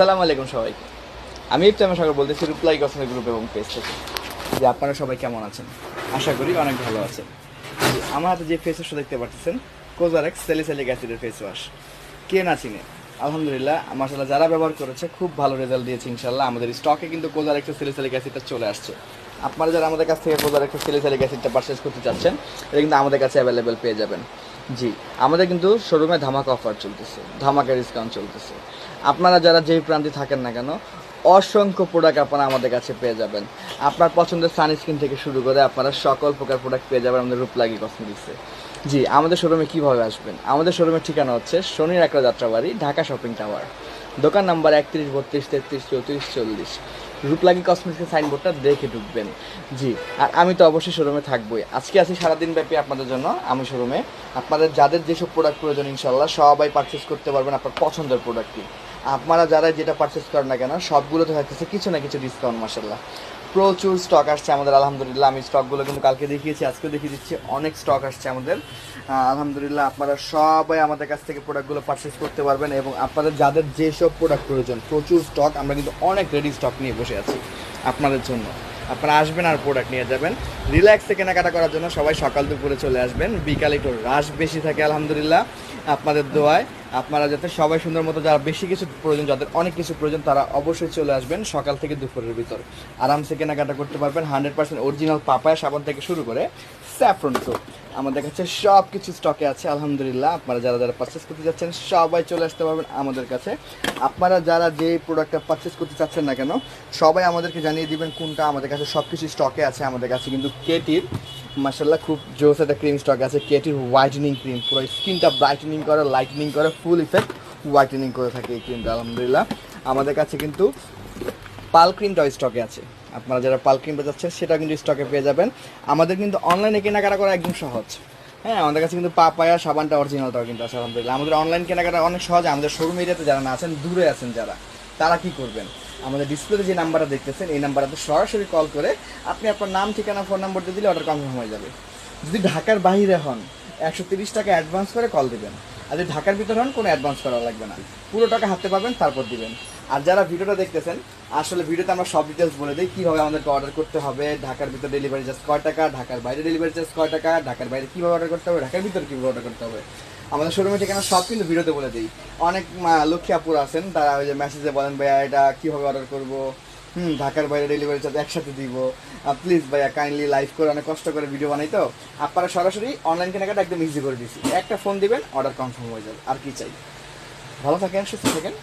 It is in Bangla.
আসসালামু আলাইকুম সবাইকে। আমি ইফতার সাগর বলতেছি রিপ্লাই কসমের গ্রুপ এবং পেজ থেকে। যে আপনারা সবাই কেমন আছেন? আশা করি অনেক ভালো আছেন। আমার হাতে যে ফেস ওয়াশটা দেখতে পাচ্ছেন কোজারেক্স সেলিসালিক অ্যাসিডের ফেস ওয়াশ কে না চিনে? আলহামদুলিল্লাহ মাসাল্লাহ যারা ব্যবহার করেছে, খুব ভালো রেজাল্ট দিয়েছে ইনশাল্লাহ আমাদের স্টকে কিন্তু কোজারেক্সের সেলিসালিক অ্যাসিডটা চলে আসছে। আপনারা যারা আমাদের কাছ থেকে কোজারেক্সের সেলিসালিক অ্যাসিডটা পারচেস করতে চাচ্ছেন, এটা কিন্তু আমাদের কাছে অ্যাভেলেবেল পেয়ে যাবেন। জি, আমাদের কিন্তু শোরুমে ধামাকা অফার চলতেছে ধামাকা ডিসকাউন্ট চলতেছে। আপনারা যারা যেই প্রান্তে থাকেন না কেন, অসংখ্য প্রোডাক্ট আপনারা আমাদের কাছে পেয়ে যাবেন। আপনার পছন্দের সানস্ক্রিন থেকে শুরু করে আপনারা সকল প্রকার প্রোডাক্ট পেয়ে যাবেন আমাদের রূপলাগি কসমেটিক্সে জি, আমাদের শোরুমে কীভাবে আসবেন? আমাদের শোরুমের ঠিকানা হচ্ছে শনির একটা যাত্রাবাড়ি, ঢাকা শপিং টাওয়ার দোকান নাম্বার একত্রিশ, বত্রিশ, তেত্রিশ, চৌত্রিশ, চল্লিশ। রূপলাগি কসমেটিক্সের সাইনবোর্ডটা দেখে ঢুকবেন। জি, আর আমি তো অবশ্যই শোরুমে থাকবোই। আজকে আছি সারাদিন ব্যাপী আপনাদের জন্য আমি শোরুমে আপনাদের যাদের যেসব প্রোডাক্ট প্রয়োজন ইনশাল্লাহ সবাই পারচেস করতে পারবেন আপনার পছন্দের প্রোডাক্টটি আপনারা যারা যেটা পারচেস করেন না কেন, সবগুলোতে থাকতেছে কিছু না কিছু ডিসকাউন্ট মাসাল্লাহ প্রচুর স্টক আসছে আমাদের, আলহামদুলিল্লাহ। আমি স্টকগুলো কিন্তু কালকে দেখিয়েছি, আজকেও দেখিয়ে দিচ্ছি, অনেক স্টক আসছে আমাদের। আলহামদুলিল্লাহ, আপনারা সবাই আমাদের কাছ থেকে প্রোডাক্টগুলো পারচেস করতে পারবেন এবং আপনাদের যাদের যেসব প্রোডাক্ট প্রয়োজন, প্রচুর স্টক আমরা কিন্তু অনেক রেডি স্টক নিয়ে বসে আছি আপনাদের জন্য। আপনারা আসবেন আর প্রোডাক্ট নিয়ে যাবেন। রিল্যাক্সে কেনাকাটা করার জন্য সবাই সকাল দুপুরে চলে আসবেন। বিকালে একটু রাশ বেশি থাকে, আলহামদুলিল্লাহ, আপনাদের দোয়ায়। আপনারা যাতে সবাই সুন্দর মতো যারা বেশি কিছু প্রয়োজন, যাদের অনেক কিছু প্রয়োজন, তারা অবশ্যই চলে আসবেন সকাল থেকে দুপুরের ভিতর। আরামসে কেনাকাটা করতে পারবেন হান্ড্রেড পার্সেন্ট অরিজিনাল পাপায়া সাবান থেকে শুরু করে স্যাফ্রন সোপ আমাদের কাছে সব কিছু স্টকে আছে, আলহামদুলিল্লাহ। আপনারা যারা যারা পারচেস করতে যাচ্ছেন, সবাই চলে আসতে পারবেন আমাদের কাছে। আপনারা যারা যে প্রোডাক্টটা পারচেস করতে চাচ্ছেন না কেন, সবাই আমাদেরকে জানিয়ে দিবেন কোনটা আমাদের কাছে সব কিছু স্টকে আছে, আমাদের কাছে কিন্তু কেটির মাসাল্লাহ খুব জোস একটা ক্রিম স্টক আছে। কেটির হোয়াইটেনিং ক্রিম পুরো স্কিনটা ব্রাইটেনিং করে লাইটেনিং করে ফুল ইফেক্ট হোয়াইটেনিং করে থাকে এই ক্রিমটা আলহামদুলিল্লাহ। আমাদের কাছে কিন্তু পাল ক্রিমটাও স্টকে আছে। আপনারা যারা পাল ক্রিমটা যাচ্ছেন সেটা কিন্তু স্টকে পেয়ে যাবেন। আমাদের কিন্তু অনলাইনে কেনাকাটা করা একদম সহজ। হ্যাঁ আমাদের কাছে কিন্তু পাপায়া, সাবানটা অরিজিনালটাও কিন্তু আছে, আলহামদুলিল্লাহ। আমাদের অনলাইন কেনাকাটা অনেক সহজ, আমাদের শোরুম এরিয়াতে যারা না আছেন, দূরে আছেন যারা, তারা কি করবেন? আমাদের ডিসপ্লেতে যে নাম্বারটা দেখতেছেন, এই নাম্বারটাতে সরাসরি কল করে আপনি আপনার নাম, ঠিকানা ফোন নাম্বার দিয়ে দিলে অর্ডার কনফার্ম হয়ে যাবে। যদি ঢাকার বাইরে হন, একশো তিরিশ টাকা অ্যাডভান্স করে কল দিবেন। আর যদি ঢাকার ভিতর হন, কোনো অ্যাডভান্স করা লাগবে না। পুরো টাকা হাতে পাবেন, তারপর দিবেন। আর যারা ভিডিওটা দেখতেছেন, আসলে ভিডিওতে আমরা সব ডিটেলস বলে দিই, কীভাবে আমাদেরকে অর্ডার করতে হবে, ঢাকার ভিতর ডেলিভারি চার্জ কয় টাকা, ঢাকার বাইরে ডেলিভারি চার্জ কয় টাকা, ঢাকার বাইরে কীভাবে অর্ডার করতে হবে, ঢাকার ভিতর কীভাবে অর্ডার করতে হবে। আমাদের শোরুমের ঠিকানা সব কিন্তু ভিডিওতে বলে দিই। অনেক লক্ষ্মী আপুর আছেন, তারা ওই যে মেসেজে বলেন, ভাইয়া, এটা কীভাবে অর্ডার করব? হুম, ঢাকার বাইরে ডেলিভারি চার্জ একসাথে দিব। প্লিজ ভাইয়া কাইন্ডলি লাইভ করে অনেক কষ্ট করে ভিডিও বানাই তো। আপনারা সরাসরি অনলাইন কেনাকাটা একদম ইজি করে দিচ্ছি একটা ফোন দিবেন অর্ডার কনফার্ম হয়ে যাবে। আর কি চাই? ভালো থাকেন, সুস্থ থাকেন।